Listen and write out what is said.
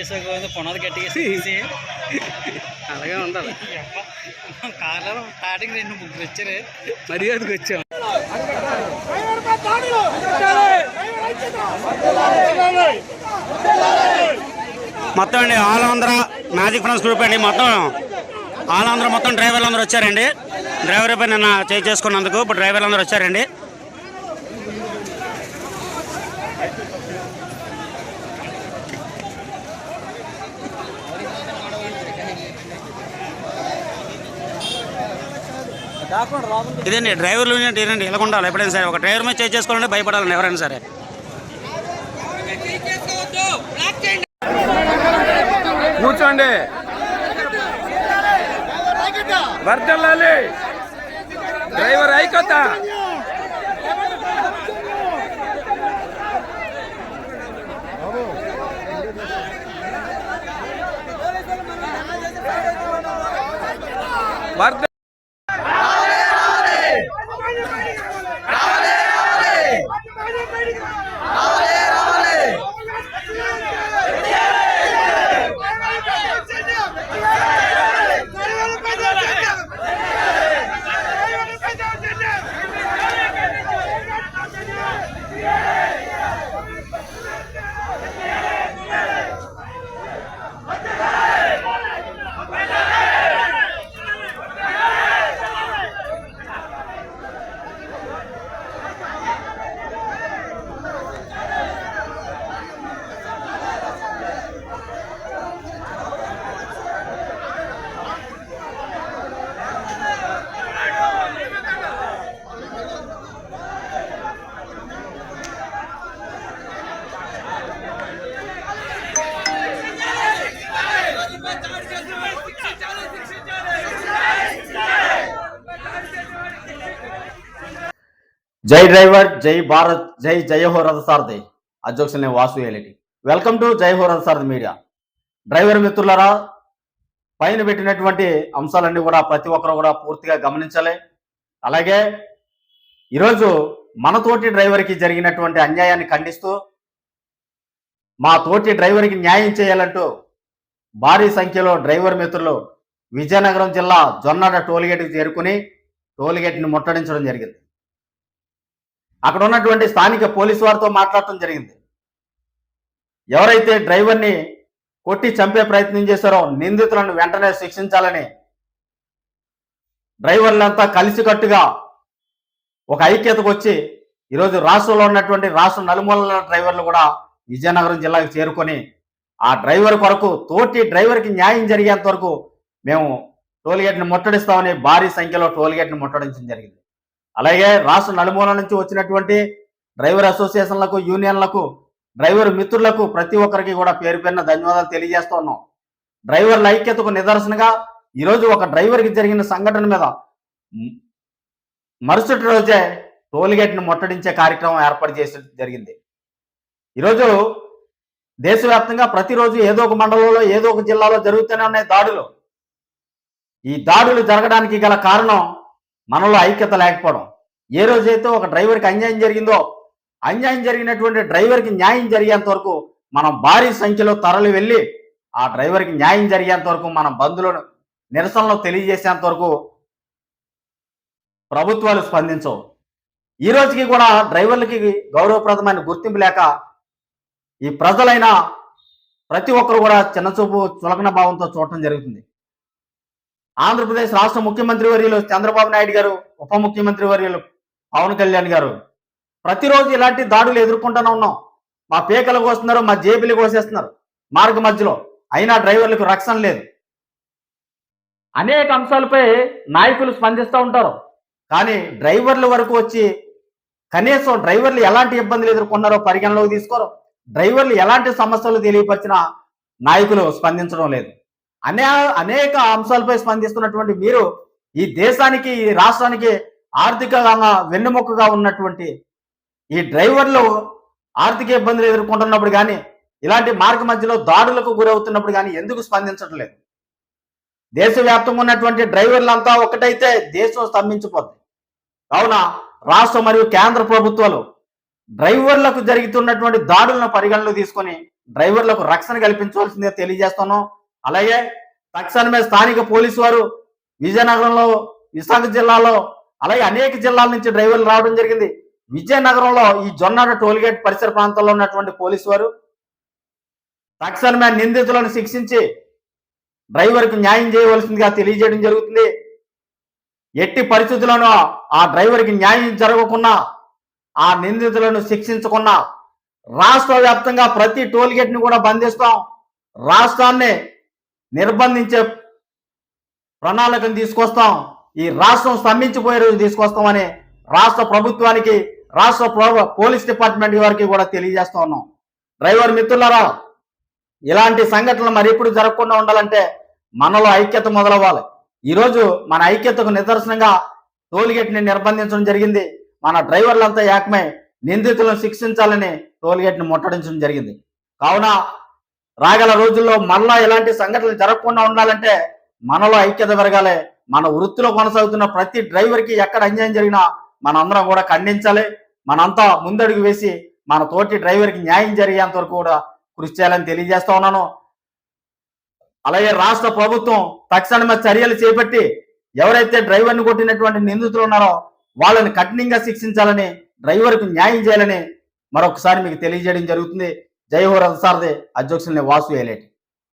పని చేసే పోయింది పునాది గట్టిగా తీసి. అలాగే ఉండాలి. కార్లో స్టార్టింగ్ రెండు ముగ్గురు వచ్చారు. మర్యాదకు వచ్చాం. మొత్తం అండి all Andhra magic friends group అండి మొత్తం. ఆల్ ఆంధ్ర మొత్తం డ్రైవర్లు అందరూ వచ్చారండి. డ్రైవర్ పై నిన్న చేయి చేసుకున్నందుకు ఇప్పుడు డ్రైవర్లు అందరూ వచ్చారండి. ఇదండి డ్రైవర్లు అంటే ఇదండి ఇలా ఉండాలి. ఎప్పుడైనా సరే ఒక డ్రైవర్ మీద చేయి చేసుకోవాలంటే భయపడాలండి ఎవరైనా సరే. కూర్చోండి. వర్దల్లాలి డ్రైవర్ ఐకత వర్ద జై డ్రైవర్ జై భారత్ జై జయ హో రథ సారథి అధ్యక్షులు నేను వాసు ఏలిటి వెల్కమ్ టు జై హో రథ సారథి మీడియా. డ్రైవర్ మిత్రులారా పైన పెట్టినటువంటి అంశాలన్నీ కూడా ప్రతి ఒక్కరు కూడా పూర్తిగా గమనించాలి. అలాగే ఈరోజు మన తోటి డ్రైవర్కి జరిగినటువంటి అన్యాయాన్ని ఖండిస్తూ మా తోటి డ్రైవర్కి న్యాయం చేయాలంటూ భారీ సంఖ్యలో డ్రైవర్ మిత్రులు విజయనగరం జిల్లా జొన్నడ టోల్గేట్కి చేరుకుని టోల్గేట్ని ముట్టడించడం జరిగింది. అక్కడ ఉన్నటువంటి స్థానిక పోలీసు వారితో మాట్లాడటం జరిగింది. ఎవరైతే డ్రైవర్ని కొట్టి చంపే ప్రయత్నం చేశారో నిందితులను వెంటనే శిక్షించాలని డ్రైవర్లంతా కలిసికట్టుగా ఒక ఐక్యతకు వచ్చి ఈరోజు రాష్ట్రంలో ఉన్నటువంటి రాష్ట్ర నలుమూలల డ్రైవర్లు కూడా విజయనగరం జిల్లాకు చేరుకొని ఆ డ్రైవర్ కొరకు తోటి డ్రైవర్కి న్యాయం జరిగేంత వరకు మేము టోల్గేట్ని ముట్టడిస్తామని భారీ సంఖ్యలో టోల్గేట్ని ముట్టడించడం జరిగింది. అలాగే రాష్ట్ర నలుమూల నుంచి వచ్చినటువంటి డ్రైవర్ అసోసియేషన్లకు యూనియన్లకు డ్రైవర్ మిత్రులకు ప్రతి ఒక్కరికి కూడా పేరు పేరున ధన్యవాదాలు తెలియజేస్తూ ఉన్నాం. డ్రైవర్ల ఐక్యతకు నిదర్శనగా ఈరోజు ఒక డ్రైవర్కి జరిగిన సంఘటన మీద మరుసటి రోజే టోల్గేట్ను ముట్టడించే కార్యక్రమం ఏర్పాటు చేసి జరిగింది. ఈరోజు దేశవ్యాప్తంగా ప్రతిరోజు ఏదో ఒక మండలంలో ఏదో ఒక జిల్లాలో జరుగుతూనే ఉన్నాయి దాడులు. ఈ దాడులు జరగడానికి గల కారణం మనలో ఐక్యత లేకపోవడం. ఏ రోజైతే ఒక డ్రైవర్కి అన్యాయం జరిగిందో అన్యాయం జరిగినటువంటి డ్రైవర్కి న్యాయం జరిగేంత వరకు మనం భారీ సంఖ్యలో తరలి వెళ్ళి ఆ డ్రైవర్కి న్యాయం జరిగేంత వరకు మన బంధువులను నిరసనలు తెలియజేసేంత వరకు ప్రభుత్వాలు స్పందించవు. ఈ రోజుకి కూడా డ్రైవర్లకి గౌరవప్రదమైన గుర్తింపు లేక ఈ ప్రజలైన ప్రతి ఒక్కరు కూడా చిన్నచూపు చులకన భావంతో చూడటం జరుగుతుంది. ఆంధ్రప్రదేశ్ రాష్ట్ర ముఖ్యమంత్రి వర్యులు చంద్రబాబు నాయుడు గారు ఉప ముఖ్యమంత్రి వర్యులు పవన్ కళ్యాణ్ గారు. ప్రతిరోజు ఇలాంటి దాడులు ఎదుర్కొంటూనే ఉన్నాం. మా పేకలు కోస్తున్నారు మా జేబులు కోసేస్తున్నారు. మార్గ మధ్యలో. అయినా డ్రైవర్లకు రక్షణ లేదు. అనేక అంశాలపై నాయకులు స్పందిస్తూ ఉంటారు. కానీ డ్రైవర్ల వరకు వచ్చి కనీసం డ్రైవర్లు ఎలాంటి ఇబ్బందులు ఎదుర్కొన్నారో పరిగణలోకి తీసుకోరు. డ్రైవర్లు ఎలాంటి సమస్యలు తెలియపరిచినా నాయకులు స్పందించడం లేదు. అనే అనేక అంశాలపై స్పందిస్తున్నటువంటి మీరు ఈ దేశానికి ఈ రాష్ట్రానికి ఆర్థికంగా వెన్నెముకగా ఉన్నటువంటి ఈ డ్రైవర్లు ఆర్థిక ఇబ్బందులు ఎదుర్కొంటున్నప్పుడు కానీ ఇలాంటి మార్గ మధ్యలో దాడులకు గురవుతున్నప్పుడు కానీ ఎందుకు స్పందించట్లేదు? దేశవ్యాప్తంగా ఉన్నటువంటి డ్రైవర్లంతా ఒకటైతే దేశం స్తంభించిపోద్ది. కావున రాష్ట్ర మరియు కేంద్ర ప్రభుత్వాలు డ్రైవర్లకు జరుగుతున్నటువంటి దాడులను పరిగణలో తీసుకొని డ్రైవర్లకు రక్షణ కల్పించవలసిందే తెలియజేస్తున్నాం. అలాగే తక్షణమే స్థానిక పోలీసు వారు విజయనగరంలో విశాఖ జిల్లాలో అలాగే అనేక జిల్లాల నుంచి డ్రైవర్లు రావడం జరిగింది. విజయనగరంలో ఈ జొన్నాడ టోల్గేట్ పరిసర ప్రాంతంలో ఉన్నటువంటి పోలీసు వారు తక్షణమే నిందితులను శిక్షించి డ్రైవర్కు న్యాయం చేయవలసిందిగా తెలియజేయడం జరుగుతుంది. ఎట్టి పరిస్థితుల్లోనూ ఆ డ్రైవర్కి న్యాయం జరగకుండా ఆ నిందితులను శిక్షించకుండా రాష్ట్ర వ్యాప్తంగా ప్రతి టోల్గేట్ని ని కూడా బంధిస్తాం. రాష్ట్రాన్ని నిర్బంధించే ప్రణాళికను తీసుకొస్తాం. ఈ రాష్ట్రం స్తంభించిపోయే రోజు తీసుకొస్తామని రాష్ట్ర ప్రభుత్వానికి రాష్ట్ర పోలీస్ డిపార్ట్మెంట్ వారికి కూడా తెలియజేస్తా ఉన్నాం. డ్రైవర్ మిత్రులారా ఇలాంటి సంఘటనలు మరి ఎప్పుడు జరగకుండా ఉండాలంటే మనలో ఐక్యత మొదలవ్వాలి. ఈరోజు మన ఐక్యతకు నిదర్శనంగా టోల్గేట్ని నిర్బంధించడం జరిగింది. మన డ్రైవర్లంతా ఏకమై నిందితులను శిక్షించాలని టోల్గేట్ను ముట్టడించడం జరిగింది. కావున రాగల రోజుల్లో మళ్ళా ఇలాంటి సంఘటనలు జరగకుండా ఉండాలంటే మనలో ఐక్యత పెరగాలి. మన వృత్తిలో కొనసాగుతున్న ప్రతి డ్రైవర్కి ఎక్కడ అన్యాయం జరిగినా మనందరం కూడా ఖండించాలి. మనంతా ముందడుగు వేసి మన తోటి డ్రైవర్కి న్యాయం జరిగేంత వరకు కూడా కృషి చేయాలని తెలియజేస్తా ఉన్నాను. అలాగే రాష్ట్ర ప్రభుత్వం తక్షణమే చర్యలు చేపట్టి ఎవరైతే డ్రైవర్ని కొట్టినటువంటి నిందితులు ఉన్నారో వాళ్ళని కఠినంగా శిక్షించాలని డ్రైవర్కు న్యాయం చేయాలని మరొకసారి మీకు తెలియజేయడం జరుగుతుంది. జై హో రథసారథి అధ్యక్షుల్ని వాసు ఏలేటి